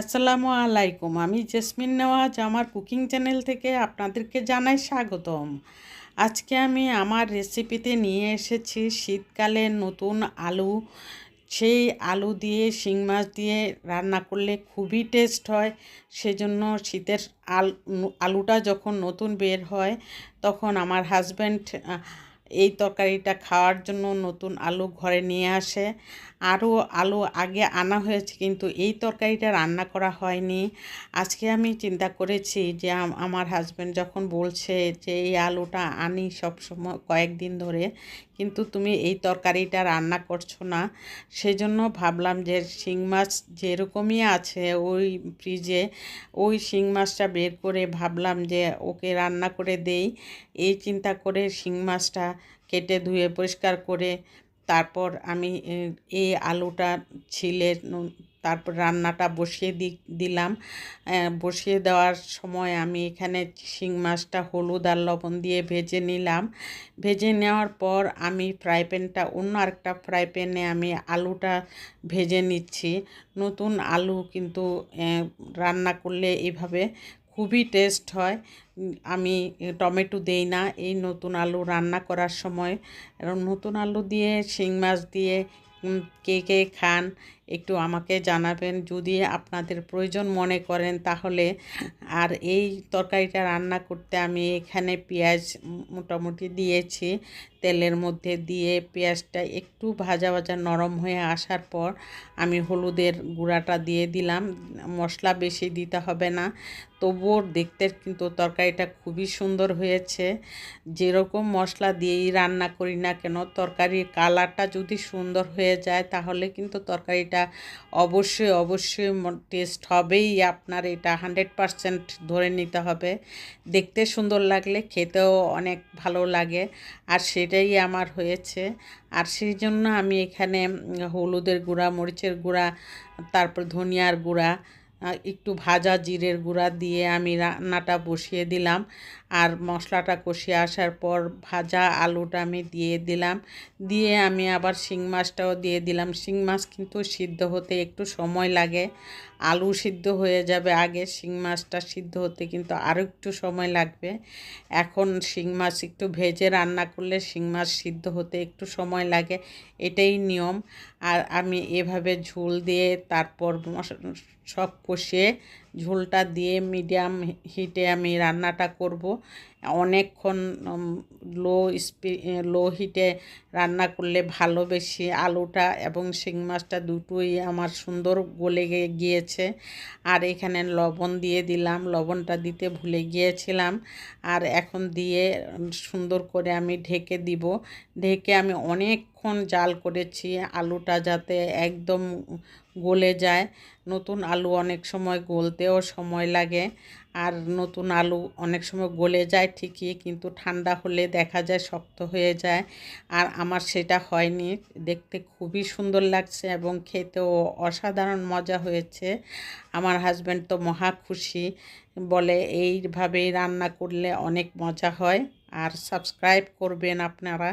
আসসালামু আলাইকুম। আমি জেসমিন নেওয়াজ, আমার কুকিং চ্যানেল থেকে আপনাদেরকে জানাই স্বাগতম। আজকে আমি আমার রেসিপিতে নিয়ে এসেছি শীতকালে নতুন আলু। সেই আলু দিয়ে, শিং মাছ দিয়ে রান্না করলে খুবই টেস্ট হয়। সেজন্য শীতের আল আলুটা যখন নতুন বের হয়, তখন আমার হাজব্যান্ড এই তরকারিটা খাওয়ার জন্য নতুন আলু ঘরে নিয়ে আসে। আরও আলু আগে আনা হয়েছে কিন্তু এই তরকারিটা রান্না করা হয়নি। আজকে আমি চিন্তা করেছি যে আমার হাজব্যান্ড যখন বলছে যে এই আলুটা আনি সব সময় কয়েকদিন ধরে, কিন্তু তুমি এই তরকারিটা রান্না করছ না। সেজন্য ভাবলাম যে শিং মাছ যেরকমই আছে ওই ফ্রিজে ওই শিং মাছটা বের করে ভাবলাম যে ওকে রান্না করে দেই। এই চিন্তা করে শিং মাছটা কেটে ধুয়ে পরিষ্কার করে তারপর আমি এই আলুটা ছিলে তারপর রান্নাটা বসিয়ে দি, দিলাম। বসিয়ে দেওয়ার সময় আমি এখানে শিং মাছটা হলুদ আর লবণ দিয়ে ভেজে নিলাম। ভেজে নেওয়ার পর আমি ফ্রাই প্যানটা, অন্য আরেকটা ফ্রাই প্যানে আমি আলুটা ভেজে নিচ্ছি। নতুন আলু কিন্তু রান্না করলে এভাবে খুবই টেস্ট হয়। আমি টমেটো দেই না। এই নতুন আলু রান্না করার সময় নতুন আলু দিয়ে, শিং মাছ দিয়ে কে কে খান একটু আমাকে জানাবেন, যদি আপনাদের প্রয়োজন মনে করেন তাহলে। আর এই তরকারিটা রান্না করতে আমি এখানে পেঁয়াজ মোটামুটি দিয়েছি, তেলের মধ্যে দিয়ে পেঁয়াজটা একটু ভাজা ভাজা নরম হয়ে আসার পর আমি হলুদের গুঁড়াটা দিয়ে দিলাম। মশলা বেশি দিতে হবে না, তবুও দেখতে কিন্তু তরকারিটা খুবই সুন্দর হয়েছে। যেরকম মশলা দিয়েই রান্না করি না কেন, তরকারির কালারটা যদি সুন্দর হয়ে যায় তাহলে কিন্তু তরকারিটা অবশ্যই অবশ্যই টেস্ট হবেই। আপনার এটা হান্ড্রেড পারসেন্ট ধরে নিতে হবে। দেখতে সুন্দর লাগলে খেতেও অনেক ভালো লাগে। আর সেটাই আমার হয়েছে। আর সেই জন্য আমি এখানে হলুদের গুঁড়া, মরিচের গুঁড়া, তারপর ধনিয়ার গুঁড়া একটু ভাজা জিরের গুঁড়া দিয়ে আমি রান্নাটা বসিয়ে দিলাম। আর মশলাটা কষিয়ে আসার পর ভাজা আলুটা আমি দিয়ে দিলাম। দিয়ে আমি আবার শিং মাছটাও দিয়ে দিলাম। শিং মাছ কিন্তু সিদ্ধ হতে একটু সময় লাগে। আলু সিদ্ধ হয়ে যাবে আগে, শিং মাছটা সিদ্ধ হতে কিন্তু আরও একটু সময় লাগবে। এখন শিং মাছ একটু ভেজে রান্না করলে শিং মাছ সিদ্ধ হতে একটু সময় লাগে, এটাই নিয়ম। আর আমি এভাবে ঝোল দিয়ে তারপর সব কষিয়ে ঝোলটা দিয়ে মিডিয়াম হিটে আমি রান্নাটা করব। অনেকক্ষণ লো স্পি লো হিটে রান্না করলে ভালো বেশি আলুটা এবং শিং মাছটা দুটোই আমার সুন্দর গলে গিয়েছে। আর এখানে লবণ দিয়ে দিলাম, লবণটা দিতে ভুলে গিয়েছিলাম। আর এখন দিয়ে সুন্দর করে আমি ঢেকে দিব। ঢেকে আমি অনেকক্ষণ জাল করেছি, আলুটা যাতে একদম গলে যায়। নতুন আলু অনেক সময় গলতেও সময় লাগে আর নতুন আলু অনেক সময় গলে যায় ঠিকই, কিন্তু ঠান্ডা হলে দেখা যায় শক্ত হয়ে যায়। আর আমার সেটা হয়নি, দেখতে খুবই সুন্দর লাগছে এবং খেতেও অসাধারণ মজা হয়েছে। আমার হাজব্যান্ড তো মহা খুশি, বলে এইভাবেই রান্না করলে অনেক মজা হয়। আর সাবস্ক্রাইব করবেন আপনারা।